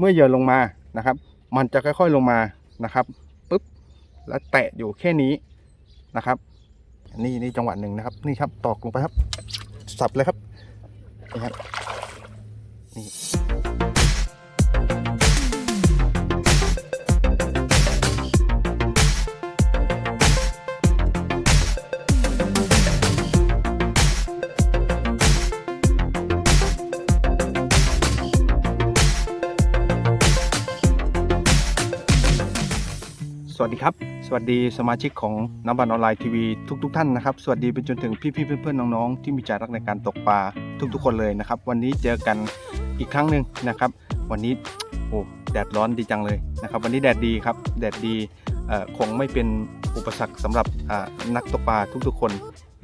เมื่อเหยื่อลงมานะครับ มันจะค่อยๆลงมานะครับปุ๊บแล้วแตะอยู่แค่นี้นะครับ นี่นี่จังหวะหนึ่งนะครับ นี่ครับตอกลงไปครับ สับเลยครับนี่ครับนี่ ดีครับ สวัสดีสมาชิกของน้ำบันออนไลน์ทีวีทุกๆทท่านนะครับ สวัสดีไปจนถึงพี่ๆเพื่อนๆน้องๆที่มีใจรักในการตกปลาทุกๆ คนเลยนะครับ วันนี้เจอกันอีกครั้งหนึ่งนะครับ วันนี้โอ้แดดร้อนดีจังเลยนะครับ วันนี้แดดดีครับแดดดีคงไม่เป็นอุปสรรคสำหรับนักตกปลาทุกๆ คน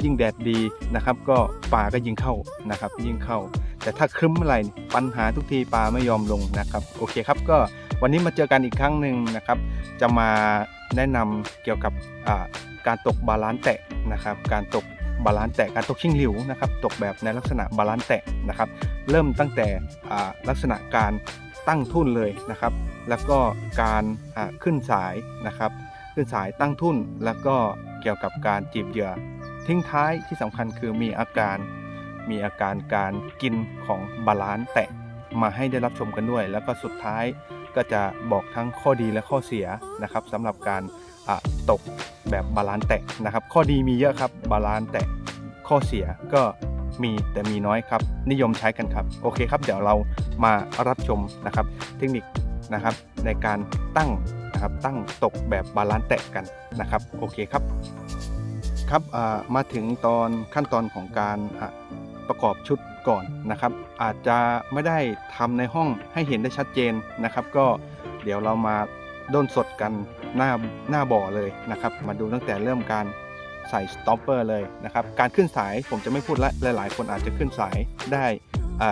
ยิ่งแดดดีนะครับ ก็ปลาก็ยิ่งเข้านะครับ ยิ่งเข้า แต่ถ้าครึ้มเมื่อไหร่ปัญหาทุกทีปลาไม่ยอมลงนะครับ โอเคครับก็วันนี้มาเจอกันอีกครั้งหนึ่งนะครับ จะมา แนะนำเกี่ยวกับการตกบาลานซ์แตะนะครับ การตกบาลานซ์แตะการตกชิงหลิวนะครับ ตกแบบในลักษณะบาลานซ์แตะนะครับ เริ่มตั้งแต่ลักษณะการตั้งทุ่นเลยนะครับ แล้วก็การขึ้นสายนะครับ ขึ้นสายตั้งทุ่น แล้วก็เกี่ยวกับการจีบเหยื่อ ทิ้งท้ายที่สำคัญคือมีอาการ มีอาการการกินของบาลานซ์แตะมาให้ได้รับชมกันด้วย แล้วก็สุดท้าย ก็จะบอกทั้งข้อดีและข้อเสียนะครับสำหรับการตกแบบบาลานซ์แตะนะครับ ข้อดีมีเยอะครับบาลานซ์แตะข้อเสียก็มีแต่มีน้อยครับ นิยมใช้กันครับ โอเคครับ เดี๋ยวเรามารับชมนะครับ เทคนิคนะครับในการตั้งนะครับตั้งตกแบบบาลานซ์แตะกันนะครับ โอเคครับครับมาถึงตอนขั้นตอนของการประกอบชุด ก่อนนะครับ อาจจะไม่ได้ทำในห้องให้เห็นได้ชัดเจนนะครับ ก็เดี๋ยวเรามาด้นสดกันหน้าหน้าบ่อเลยนะครับ มาดูตั้งแต่เริ่มการใส่สต็อปเปอร์เลยนะครับ การขึ้นสายผมจะไม่พูดละหลาย ๆ คนอาจจะขึ้นสายได้อ่า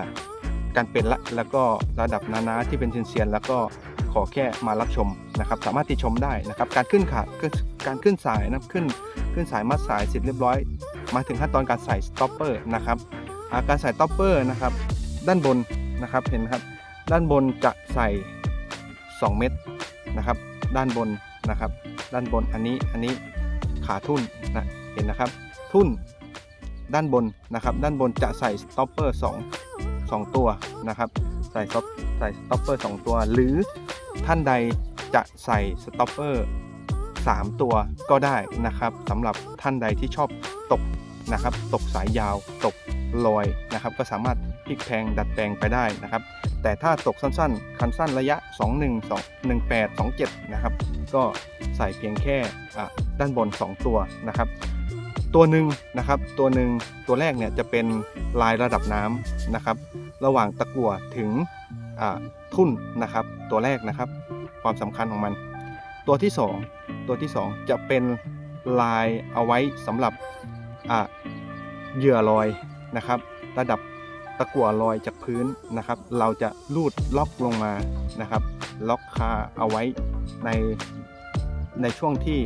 การเป็นละแล้วก็ระดับนานาที่เป็นเซียนๆแล้วก็ขอแค่มารับชมนะครับ สามารถติชมได้นะครับ การขึ้นขาการขึ้นสายนะขึ้นขึ้นสายมัดสายเสร็จเรียบร้อย มาถึงขั้นตอนการใส่สต็อปเปอร์นะครับ การใส่สต็อปเปอร์นะครับ ด้านบนนะครับเห็นไหมครับ ด้านบนจะใส่ 2 เม็ดนะครับ ด้านบนนะครับ ด้านบนอันนี้อันนี้ขาทุ่นนะเห็นนะครับ ทุ่นด้านบนนะครับ ด้านบนจะใส่สต็อปเปอร์2 2 ตัวนะครับ ใส่สต็อปใส่สต็อปเปอร์ 2 ตัว หรือท่านใดจะใส่สต็อปเปอร์ 3 ตัวก็ได้นะครับสำหรับท่านใดที่ชอบตกนะครับ ตกสายยาวตก ลอยนะครับ ก็สามารถพลิกแพลงดัดแปลงไปได้นะครับ แต่ถ้าตกสั้นๆ คันสั้นระยะ 21 2 18 27 นะครับ ก็ใส่เพียงแค่ด้านบน 2 ตัวนะครับ ตัวหนึ่งนะครับ ตัวหนึ่งตัวแรกเนี่ยจะเป็นลายระดับน้ำนะครับ ระหว่างตะกั่วถึงทุ่นนะครับ ตัวแรกนะครับ ความสำคัญของมัน ตัวที่ 2 ตัวที่ 2 จะเป็นลายเอาไว้สำหรับเหยื่อลอย นะครับ ระดับตะกั่วลอยจากพื้นนะครับ เราจะลูดล็อกลงมานะครับ ล็อกคาเอาไว้ในในช่วงที่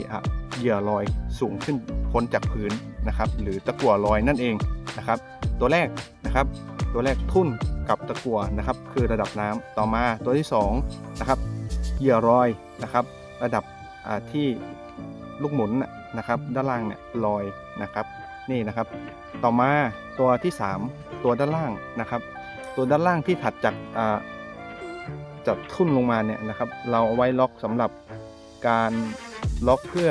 เหยื่อลอยสูงขึ้นพ้นจากพื้นนะครับ หรือตะกั่วลอยนั่นเองนะครับ ตัวแรกนะครับ ตัวแรกทุ่นกับตะกั่วนะครับ คือระดับน้ำต่อมาตัวที่2นะครับเหยื่อลอยนะครับ ระดับที่ลูกหมุนนะครับ ด้านล่างเนี่ยลอยนะครับ นี่นะครับ ต่อมาตัวที่ 3 ตัวด้านล่างนะครับ ตัวด้านล่างที่ถัดจากจากทุ่นลงมาเนี่ยนะครับ เราเอาไว้ล็อกสำหรับการล็อกเพื่อ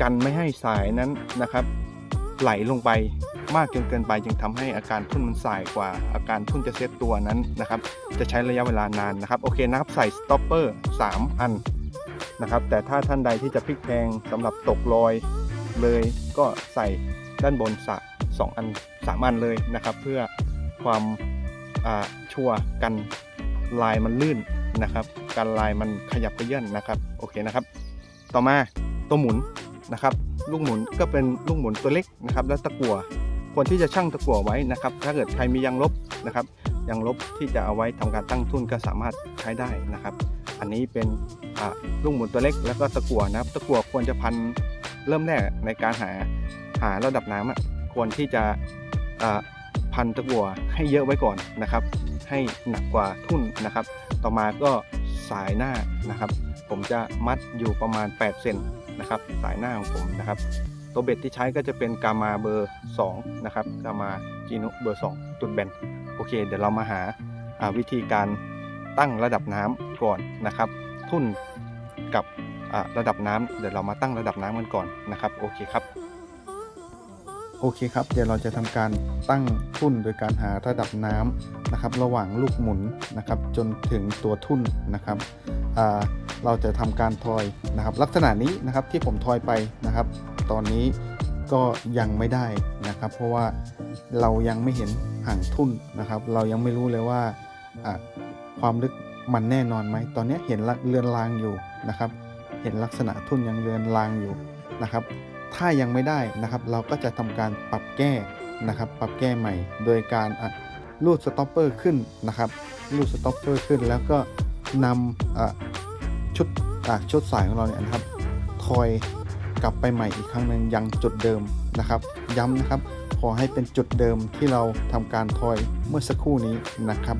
กันไม่ให้สายนั้นนะครับ ไหลลงไปมากจนเกินไป จึงทำให้อาการทุ่นมันสายกว่าอาการทุ่นจะเซตตัวนั้นนะครับ จะใช้ระยะเวลานานนะครับโอเคนะครับใส่สต็อปเปอร์3อันนะครับ แต่ถ้าท่านใดที่จะพลิกแพงสำหรับตกลอยเลยก็ใส่ ด้านบนสะสองอันสามอันเลยนะครับ เพื่อความชัวร์กันลายมันลื่นนะครับ การลายมันขยับเยื่อนนะครับโอเคนะครับ ต่อมาตัวหมุนนะครับลูกหมุนก็เป็นลูกหมุนตัวเล็กนะครับ แล้วตะกั่วควรที่จะชั่งตะกั่วไว้นะครับ ถ้าเกิดใครมียางลบนะครับยางลบที่จะเอาไว้ทำการตั้งทุ่นก็สามารถใช้ได้นะครับ อันนี้เป็นลูกหมุนตัวเล็กแล้วก็ตะกั่วนะครับ ตะกั่วควรจะพันเริ่มแรกในการหา หาระดับน้ำอะควรที่จะพันตะกั่วให้เยอะไว้ก่อนนะครับ ให้หนักกว่าทุ่นนะครับ ต่อมาก็สายหน้านะครับ ผมจะมัดอยู่ประมาณ 8 เซนนะครับ สายหน้าของผมนะครับ ตัวเบ็ดที่ใช้ก็จะเป็นกามาเบอร์ 2 นะครับกามาจีนุเบอร์ 2 ตุดแบนโอเค เดี๋ยวเรามาหาาวิธีการตั้งระดับน้ำก่อนนะครับ ทุ่นกับระดับน้ำเดี๋ยวเรามาตั้งระดับน้ำกันก่อนนะครับ โอเคครับ โอเคครับ เดี๋ยวเราจะทำการตั้งทุ่นโดยการหาระดับน้ำนะครับ ระหว่างลูกหมุนนะครับ จนถึงตัวทุ่นนะครับเราจะทำการทอยนะครับ ลักษณะนี้นะครับที่ผมทอยไปนะครับ ตอนนี้ก็ยังไม่ได้นะครับ เพราะว่าเรายังไม่เห็นห่างทุ่นนะครับ เรายังไม่รู้เลยว่าความลึกมันแน่นอนไหม ตอนนี้เห็นเลือนลางอยู่นะครับ เห็นลักษณะทุ่นยังเลือนลางอยู่นะครับ ถ้ายังไม่ได้นะครับ เราก็จะทำการปรับแก้นะครับ ปรับแก้ใหม่ โดยการอะรูดสต็อปเปอร์ขึ้นนะครับรูดสต็อปเปอร์ขึ้น แล้วก็นำชุดชุดสายของเราเนี่ยนะครับทอยกลับไปใหม่อีกครั้งหนึ่งยังจุดเดิมนะครับ ย้ำนะครับขอให้เป็นจุดเดิมที่เราทำการทอยเมื่อสักครู่นี้นะครับ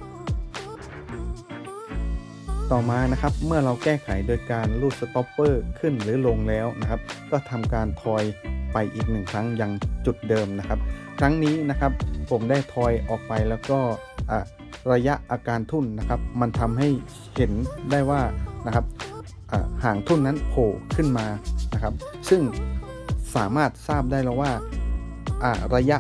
ต่อมานะครับเมื่อเราแก้ไขโดยการลูดสต็อปเปอร์ขึ้นหรือลงแล้วนะครับ ก็ทำการทอยไปอีกหนึ่งครั้งยังจุดเดิมนะครับ ครั้งนี้นะครับผมได้ทอยออกไปแล้วก็ะระยะอาการทุ่นนะครับ มันทำให้เห็นได้ว่านะครับห่างทุ่นนั้นโผล่ขึ้นมานะครับ ซึ่งสามารถทราบได้แล้วว่าะระยะ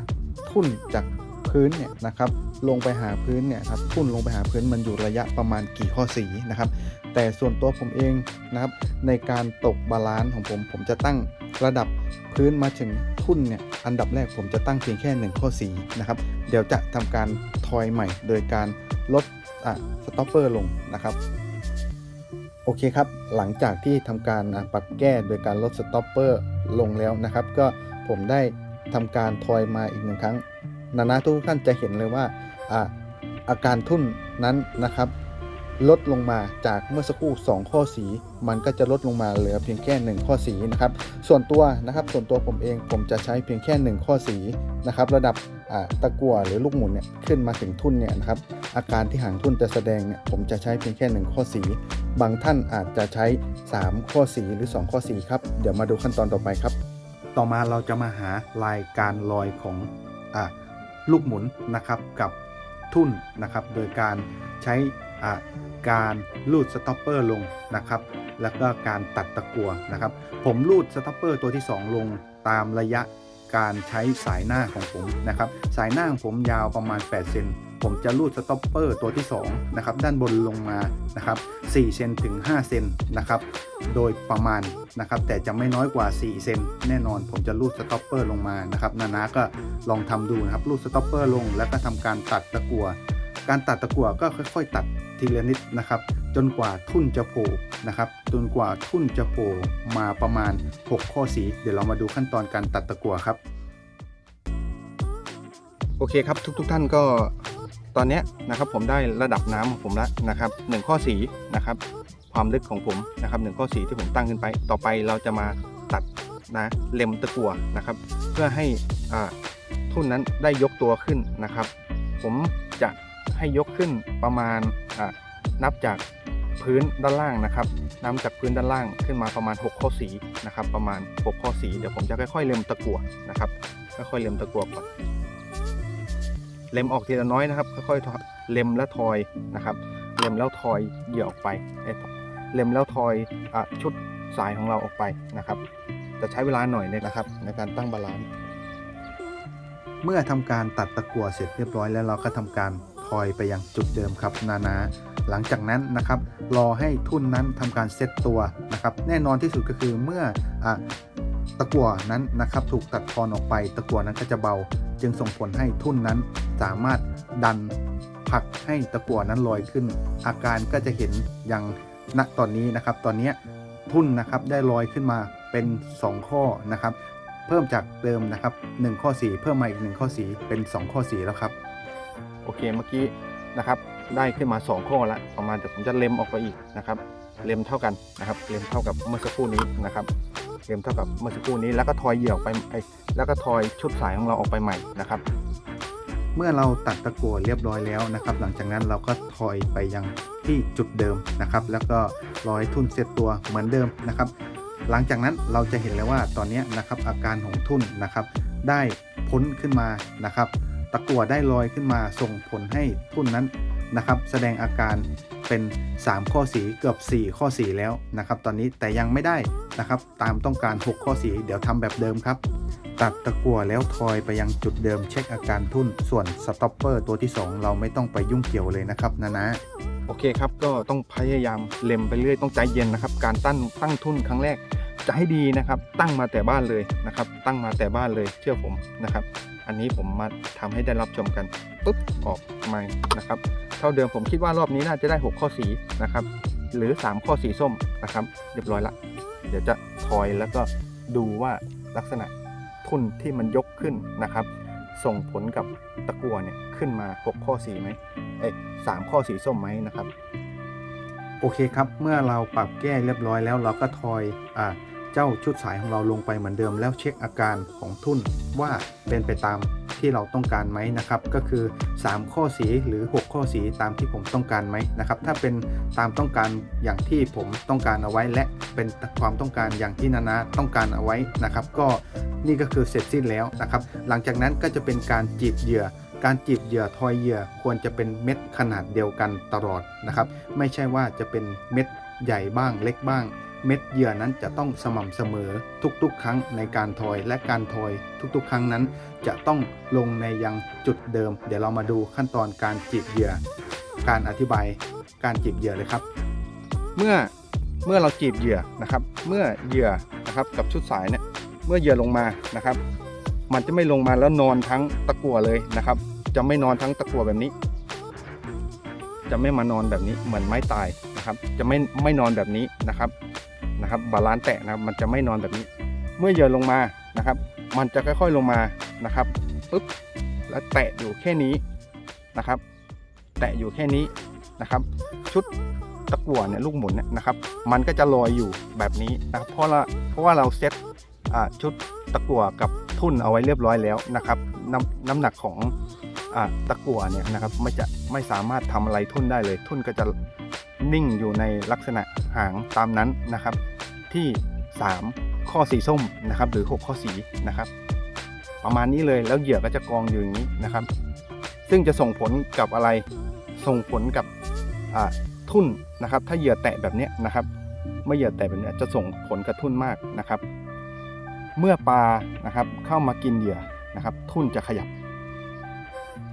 ทุ่นจาก พื้นเนี่ยนะครับลงไปหาพื้นเนี่ยครับทุ่นลงไปหาพื้นมันอยู่ระยะประมาณกี่ข้อสีนะครับ แต่ส่วนตัวผมเองนะครับ ในการตกบาลานซ์ของผม ผมจะตั้งระดับพื้นมาถึงทุ่นเนี่ยอันดับแรกผมจะตั้งเพียงแค่1ข้อสีนะครับ เดี๋ยวจะทำการทอยใหม่ โดยการลดอะสต็อปเปอร์ลงนะครับโอเคครับ หลังจากที่ทำการปรับแก้โดยการลดสต็อปเปอร์ลงแล้วนะครับ ก็ผมได้ทำการทอยมาอีกหนึ่งครั้ง นานาทุกท่านจะเห็นเลยว่าอาอาการทุ่นนั้นนะครับ ลดลงมาจากเมื่อสักครู่ 2 ข้อสี มันก็จะลดลงมาเหลือเพียงแค่ 1 ข้อสีนะครับ ส่วนตัวนะครับ ส่วนตัวผมเองผมจะใช้เพียงแค่ 1 ข้อสีนะครับ ระดับตะกั่วหรือลูกหมุนเนี่ยขึ้นมาถึงทุ่นเนี่ยนะครับ อาการที่หางทุ่นจะแสดงเนี่ยผมจะใช้เพียงแค่ 1 ข้อสี บางท่านอาจจะใช้ 3 ข้อสีหรือ 2 ข้อสีครับเดี๋ยวมาดูขั้นตอนต่อไปครับ ต่อมาเราจะมาหาลายการลอยของอ่า ลูกหมุนนะครับกับทุ่นนะครับโดยการใช้อ่าการลูดสต็อปเปอร์ลงนะครับ แล้วก็การตัดตะกัวนะครับ ผมลูดสต็อปเปอร์ตัวที่ 2 ลงตามระยะการใช้สายหน้าของผมนะครับ สายหน้าของผมยาวประมาณ 8 เซน ผมจะลูดสต็อปเปอร์ตัวที่2นะครับด้านบนลงมานะครับ4เซนถึง5เซนนะครับโดยประมาณนะครับแต่จะไม่น้อยกว่า 4 เซนแน่นอนผมจะลูดสต็อปเปอร์ลงมานะครับนานาก็ลองทำดูนะครับลูดสต็อปเปอร์ลง แล้วก็ทำการตัดตะกั่วการตัดตะกั่วก็ค่อย ๆ ตัดทีละนิดนะครับจนกว่าทุ่นจะโผล่นะครับจนกว่าทุ่นจะโผล่มาประมาณ 6 ข้อสี เดี๋ยวเรามาดูขั้นตอนการตัดตะกั่วครับ โอเคครับทุกๆทท่านก็ ตอนนี้นะครับผมได้ระดับน้ำของผมแล้วนะครับหนึ่งข้อสีนะครับความลึกของผมนะครับหนึ่งข้อสีที่ผมตั้งขึ้นไป ต่อไปเราจะมาตัดนะเล็มตะกั่วนะครับ เพื่อให้อ่าทุ่นนั้นได้ยกตัวขึ้นนะครับ ผมจะให้ยกขึ้นประมาณอ่านับจากพื้นด้านล่างนะครับนับจากพื้นด้านล่างขึ้นมาประมาณ 6 ข้อสีนะครับ ประมาณ 6 ข้อสี เดี๋ยวผมจะค่อยๆเล็มตะกั่วนะครับ ค่อยๆเล็มตะกั่วก่อน เล็มออกทีละน้อยนะครับ ค่อยๆเล็มแล้วทอยนะครับ เล็มแล้วทอยเหยื่อออกไปเล็มแล้วทอยอชุดสายของเราออกไปนะครับ จะใช้เวลาหน่อยเลยนะครับ ในการตั้งบาลานซ์เมื่อทำการตัดตะกั่วเสร็จเรียบร้อยแล้วเราก็ทำการทอยไปยังจุดเดิมครับนานาหลังจากนั้นนะครับ รอให้ทุ่นนั้นทำการเซตตัวนะครับ แน่นอนที่สุดก็คือเมื่ออตะกั่วนั้นนะครับ ถูกตัดทอนออกไป ตะกั่วนั้นก็จะเบา จึงส่งผลให้ทุ่นนั้นสามารถดันผลักให้ตะกั่วนั้นลอยขึ้น อาการก็จะเห็นอย่างณตอนนี้นะครับ ตอนนี้ทุ่นนะครับได้ลอยขึ้นมาเป็น 2 ข้อนะครับ เพิ่มจากเดิมนะครับ1ข้อสีเพิ่มมาอีก1ข้อสีเป็น 2 ข้อสีแล้วครับ โอเคเมื่อกี้นะครับ ได้ขึ้นมา 2 ข้อล้วประมาณแต่ผมจะเล็มออกไปอีกนะครับ เล็มเท่ากันนะครับ เล็มเท่ากับเมื่อสักครู่นี้นะครับ เล็มเท่ากับเมื่อสักครู่นี้แล้วก็ทอยเหยื่อออกไปแล้วก็ทอยชุดสายของเราออกไปใหม่นะครับ เมื่อเราตัดตะกั่วเรียบร้อยแล้วนะครับ หลังจากนั้นเราก็ทอยไปยังที่จุดเดิมนะครับ แล้วก็ร้อยทุ่นเซตตัวเหมือนเดิมนะครับ หลังจากนั้นเราจะเห็นเลยว่าตอนนี้นะครับอาการของทุ่นนะครับ ได้พ้นขึ้นมานะครับ ตะกั่วได้ลอยขึ้นมาส่งผลให้ทุ่นนั้นนะครับ แสดงอาการ เป็น 3 ข้อสีเกือบ 4 ข้อสีแล้วนะครับ ตอนนี้แต่ยังไม่ได้นะครับ ตามต้องการ 6 ข้อสีเดี๋ยวทำแบบเดิมครับ ตัดตะกั่วแล้วทอยไปยังจุดเดิมเช็คอาการทุ่น ส่วนสต็อปเปอร์ตัวที่ 2 เราไม่ต้องไปยุ่งเกี่ยวเลยนะครับนะนะโอเคครับ ก็ต้องพยายามเล็มไปเรื่อยต้องใจเย็นนะครับ การตั้งตั้งทุ่นครั้งแรกจะให้ดีนะครับ ตั้งมาแต่บ้านเลยนะครับ ตั้งมาแต่บ้านเลยเชื่อผมนะครับ อันนี้ผมมาทำให้ได้รับชมกันปุ๊บออกมานะครับ เท่าเดิมผมคิดว่ารอบนี้น่าจะได้ 6 ข้อสีนะครับ หรือ 3 ข้อสีส้มนะครับ เรียบร้อยละ เดี๋ยวจะทอยแล้วก็ดูว่าลักษณะทุ่นที่มันยกขึ้นนะครับ ส่งผลกับตะกั่วเนี่ยขึ้นมา 6 ข้อสีไหมเอ้สามข้อสีส้มไหมนะครับ โอเคครับ เมื่อเราปรับแก้เรียบร้อยแล้วเราก็ทอยอ่า เจ้าชุดสายของเราลงไปเหมือนเดิม แล้วเช็คอาการของทุ่นว่าเป็นไปตามที่เราต้องการไหมนะครับ ก็คือ 3 ข้อสีหรือ 6 ข้อสีตามที่ผมต้องการไหมนะครับ ถ้าเป็นตามต้องการอย่างที่ผมต้องการเอาไว้ และเป็นความต้องการอย่างที่นานาต้องการเอาไว้นะครับ ก็นี่ก็คือเสร็จสิ้นแล้วนะครับ หลังจากนั้นก็จะเป็นการจีบเหยื่อการจีบเหยื่อทอยเหยื่อควรจะเป็นเม็ดขนาดเดียวกันตลอดนะครับ ไม่ใช่ว่าจะเป็นเม็ดใหญ่บ้างเล็กบ้าง เม็ดเหยื่อนั้นจะต้องสม่ำเสมอทุกๆ ครั้งในการทอยและการทอย ทุกๆ ครั้งนั้นจะต้องลงในยังจุดเดิม เดี๋ยวเรามาดูขั้นตอนการจีบเหยื่อ การอธิบายการจีบเหยื่อเลยครับ เมื่อเมื่อเราจีบเหยื่อนะครับ เมื่อเหยื่อนะครับกับชุดสายเนี่ยเมื่อเหยื่อลงมานะครับ มันจะไม่ลงมาแล้วนอนทั้งตะกั่วเลยนะครับ จะไม่นอนทั้งตะกั่วแบบนี้ จะไม่มานอนแบบนี้เหมือนไม้ตายนะครับ จะไม่ไม่นอนแบบนี้นะครับ นะครับบาลานซ์แตะนะครับมันจะไม่นอนแบบนี้ เมื่อเหยื่อลงมานะครับ มันจะค่อยๆลงมานะครับปุ๊บแล้วแตะอยู่แค่นี้นะครับ แตะอยู่แค่นี้นะครับ ชุดตะกั่วเนี่ยลูกหมุนเนี่ยนะครับ มันก็จะลอยอยู่แบบนี้นะครับ เพราะเราเพราะว่าเราเซ็ตชุดตะกั่วกับทุ่นเอาไว้เรียบร้อยแล้วนะครับน้ำน้ำหนักของอตะกั่วเนี่ยนะครับไม่จะไม่สามารถทำอะไรทุ่นได้เลย ทุ่นก็จะนิ่งอยู่ในลักษณะหางตามนั้นนะครับ ที่ 3 ข้อสีส้มนะครับ หรือ 6 ข้อสีนะครับ ประมาณนี้เลยแล้วเหยื่อก็จะกองอยู่อย่างนี้นะครับ ซึ่งจะส่งผลกับอะไรส่งผลกับทุ่นนะครับ ถ้าเหยื่อแตะแบบนี้นะครับเมื่อเหยื่อแตะแบบนี้จะส่งผลกระทุ่นมากนะครับ เมื่อปลานะครับเข้ามากินเหยื่อนะครับ ทุ่นจะขยับ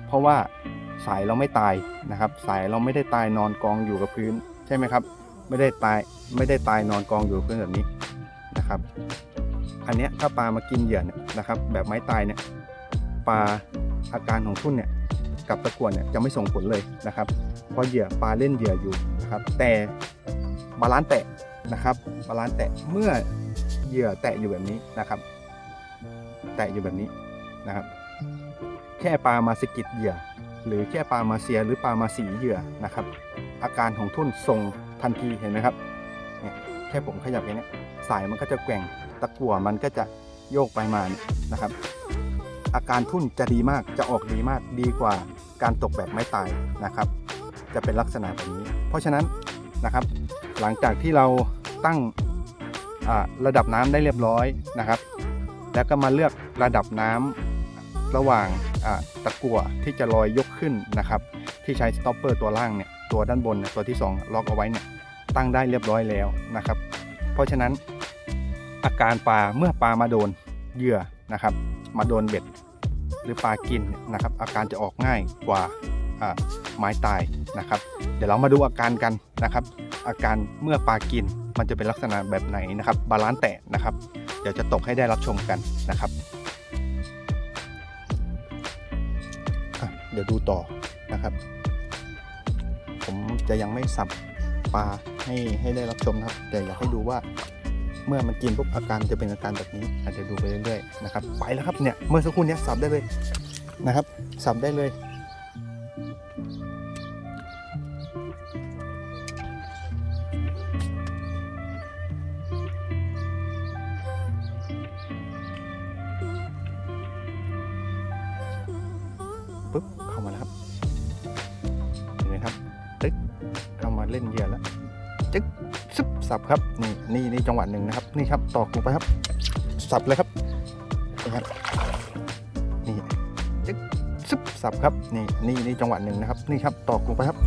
เพราะว่าสายเราไม่ตายนะครับ สายเราไม่ได้ตายนอนกองอยู่กับพื้นใช่ไหมครับ ไม่ได้ตายไม่ได้ตายนอนกองอยู่กับพื้นแบบนี้นะครับ อันเนี้ยถ้าปลามากินเหยื่อนนะครับ แบบไม้ตายเนี่ยปลาอาการของทุ่นเนี่ยกับตะกั่วเนี่ยจะไม่ส่งผลเลยนะครับ เพราะเหยื่อปลาเล่นเหยื่ออยู่นะครับ แต่บาลานซ์แตะนะครับบาลานซ์แตะเมื่อเหยื่อแตะอยู่แบบนี้นะครับ แตะอยู่แบบนี้นะครับ แค่ปลามาสกิดเหยื่อ หรือแค่ปลามาเสียหรือปลามาสีเหยื่อนะครับ อาการของทุ่นส่ง ทันทีเห็นไหมครับเนี่ยแค่ผมขยับอย่นี้สายมันก็จะแกว่งตะกั่วมันก็จะโยกไปมานี่นะครับ อาการทุ่นจะดีมากจะออกดีมากดีกว่าการตกแบบไม่ตายนะครับ จะเป็นลักษณะแบบนี้ เพราะฉะนั้นนะครับ หลังจากที่เราตั้งระดับน้ำได้เรียบร้อยนะครับ แล้วก็มาเลือกระดับน้ำระหว่างตะกั่วที่จะลอยยกขึ้นนะครับ ที่ใช้สต็อปเปอร์ตัวล่างเนี่ยตัวด้านบนตัวที่ 2 ล็อกเอาไว้เนี่ย ตั้งได้เรียบร้อยแล้วนะครับ เพราะฉะนั้นอาการปลาเมื่อปลามาโดนเหยื่อนะครับ มาโดนเบ็ดหรือปลากินนะครับ อาการจะออกง่ายกว่าไม้ตายนะครับ เดี๋ยวเรามาดูอาการกันนะครับ อาการเมื่อปลากินมันจะเป็นลักษณะแบบไหนนะครับ บาลานซ์แตะนะครับ เดี๋ยวจะตกให้ได้รับชมกันนะครับเดี๋ยวดูต่อนะครับ ผมจะยังไม่สับปลา ให้ให้ได้รับชมนะครับ แต่อยากให้ดูว่าเมื่อมันกินปุ๊บอาการจะเป็นอาการแบบนี้ อาจจะดูไปเรื่อยๆนะครับไปแล้วครับเนี่ยเมื่อสักครู่นี้สับได้เลยนะครับ สับได้เลยปึ๊บเข้ามาแล้วครับเห็นไหมครับตึ๊กเข้ามาเล่นเยอะแล้ว จึ๊กซึบสับครับนี่นี่นี่จังหวะหนึ่งนะครับ นี่ครับตอกลงไปครับ สับเลยครับนี่ครับนี่จึ๊กซึบสับครับนี่นี่นี่จังหวะหนึ่งนะครับ นี่ครับตอกลงไปครับ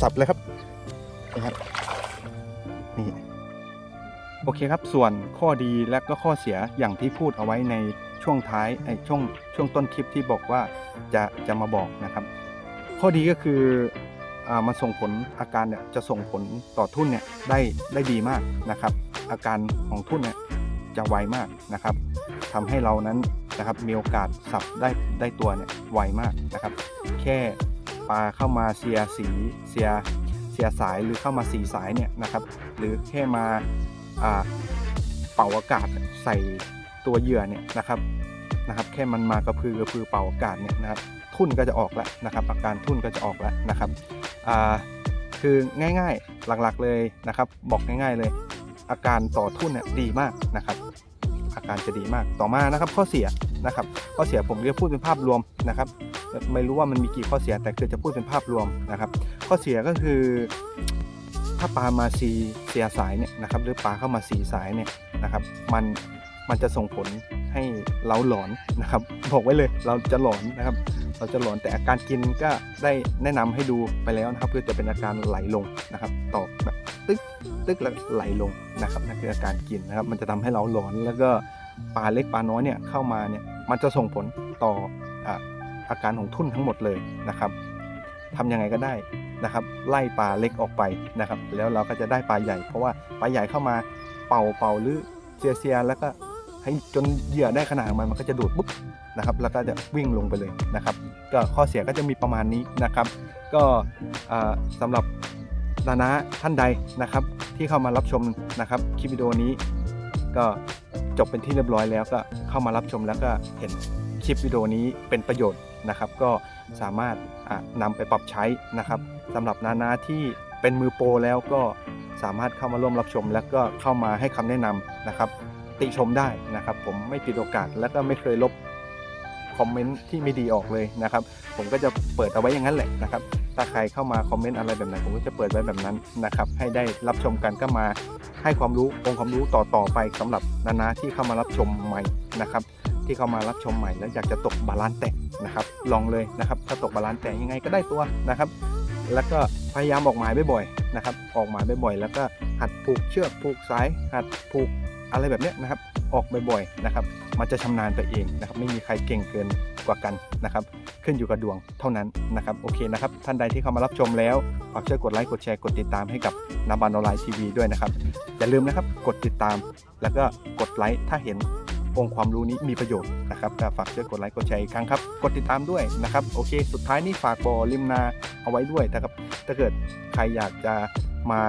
สับเลยครับนี่ครับนี่โอเคครับ ส่วนข้อดีและก็ข้อเสียอย่างที่พูดเอาไว้ในช่วงท้ายไอ้ช่วงช่วงต้นคลิปที่บอกว่าจะจะมาบอกนะครับ ข้อดีก็คือ มันส่งผลอาการเนี่ยจะส่งผลต่อทุ่นเนี่ยได้ได้ดีมากนะครับ อาการของทุ่นเนี่ยจะไวมากนะครับทำให้เรานั้นนะครับมีโอกาสสับได้ได้ตัวเนี่ยไวมากนะครับ แค่ปลาเข้ามาเสียสีเสียเสียสายหรือเข้ามาสีสายเนี่ยนะครับ หรือแค่มาเป่าอากาศใส่ตัวเหยื่อเนี่ยนะครับนะครับแค่มันมากระพือกระพือเป่าอากาศเนี่ยนะครับทุ่นก็จะออกแล้วนะครับอาการทุ่นก็จะออกแล้วนะครับ คือง่ายๆหลักๆเลยนะครับ บอกง่ายๆเลย อาการต่อทุ่นเนี่ยดีมากนะครับอาการจะดีมากต่อมานะครับ ข้อเสียนะครับข้อเสียผมเรียกพูดเป็นภาพรวมนะครับ ไม่รู้ว่ามันมีกี่ข้อเสียแต่คือจะพูดเป็นภาพรวมนะครับ ข้อเสียก็คือถ้าปลามาซีเสียสายเนี่ยนะครับหรือปลาเข้ามาสีสายเนี่ยนะครับ มันมันจะส่งผลให้เราหลอนนะครับบอกไว้เลยเราจะหลอนนะครับ เราจะหลอนแต่อาการกินก็ได้แนะนำให้ดูไปแล้วนะครับคือจะเป็นอาการไหลลงนะครับตอกแบบตึ๊กตึ๊กแล้วไหลลงนะครับนั่นคืออาการกินนะครับ มันจะทำให้เราหลอนแล้วก็ปลาเล็กปลาน้อยเนี่ยเข้ามาเนี่ยมันจะส่งผลต่ออาอาการของทุ่นทั้งหมดเลยนะครับทำยังไงก็ได้นะครับ ไล่ปลาเล็กออกไปนะครับ แล้วเราก็จะได้ปลาใหญ่ เพราะว่าปลาใหญ่เข้ามาเป่าเป่าหรือเซียเซียแล้วก็ ให้จนเหยื่อได้ขนาดของมันมันก็จะดูดปุ๊บนะครับ แล้วก็จะวิ่งลงไปเลยนะครับ ก็ข้อเสียก็จะมีประมาณนี้นะครับ ก็อ่าสำหรับนานาท่านใดนะครับ ที่เข้ามารับชมนะครับคลิปวิดีโอนี้ ก็จบเป็นที่เรียบร้อยแล้วก็เข้ามารับชมแล้วก็เห็นคลิปวิดีโอนี้เป็นประโยชน์นะครับ ก็สามารถอ่านำไปปรับใช้นะครับสำหรับนานาที่เป็นมือโปรแล้วก็สามารถเข้ามาร่วมรับชม แล้วก็เข้ามาให้คำแนะนำนะครับ ติชมได้นะครับ ผมไม่ปิดโอกาสและก็ไม่เคยลบคอมเมนต์ที่ไม่ดีออกเลยนะครับ ผมก็จะเปิดเอาไว้อย่างนั้นแหละนะครับ ถ้าใครเข้ามาคอมเมนต์อะไรแบบไหนผมก็จะเปิดไว้แบบนั้นนะครับ ให้ได้รับชมกันก็มาให้ความรู้องค์ความรู้ต่อต่อไปสำหรับนานาที่เข้ามารับชมใหม่นะครับ ที่เข้ามารับชมใหม่แล้วอยากจะตกบาลานซ์แตกนะครับ ลองเลยนะครับ ถ้าตกบาลานซ์แตกยังไงก็ได้ตัวนะครับ แล้วก็พยายามออกหมายบ่อยๆนะครับ ออกหมายบ่อยๆแล้วก็หัดผูกเชือกผูกสายหัดผูก อะไรแบบนี้นะครับ ออกบ่อยๆนะครับ มันจะชำนาญไปเองนะครับ ไม่มีใครเก่งเกินกว่ากันนะครับ ขึ้นอยู่กับดวงเท่านั้นนะครับ โอเคนะครับ ท่านใดที่เข้ามารับชมแล้วฝากช่วยกดไลค์ กดแชร์ กดติดตามให้กับนาบานออนไลน์ทีวีด้วยนะครับ อย่าลืมนะครับ กดติดตาม แล้วก็กดไลค์ถ้าเห็นองค์ความรู้นี้มีประโยชน์นะครับก็ฝากช่วยกดไลค์กดแชร์อีกครั้งครับ กดติดตามด้วยนะครับ โอเค สุดท้ายนี่ฝากบอริมนาเอาไว้ด้วยนะครับ ถ้าเกิดใครอยากจะมา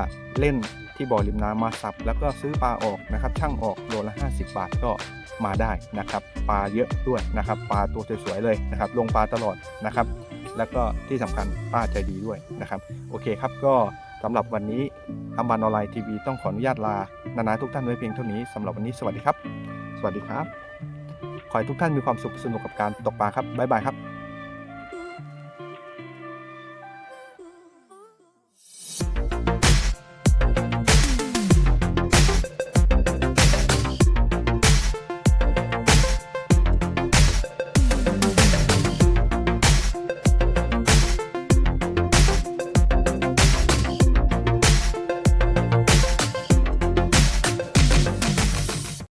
ะเล่น ที่บ่อริมน้ำมาสับ แล้วก็ซื้อปลาออกนะครับช่างออกโลละ 50 บาทก็มาได้นะครับปลาเยอะด้วยนะครับปลาตัวสวยๆเลยนะครับ ลงปลาตลอดนะครับ แล้วก็ที่สำคัญป้าใจดีด้วยนะครับ โอเคครับก็สำหรับวันนี้อัมบานออนไลน์ทีวีต้องขออนุญาตลานานาทุกท่านไว้เพียงเท่านี้สำหรับวันนี้สวัสดีครับ สวัสดีครับ ขอให้ทุกท่านมีความสุขสนุกกับการตกปลาครับบ๊ายบายครับ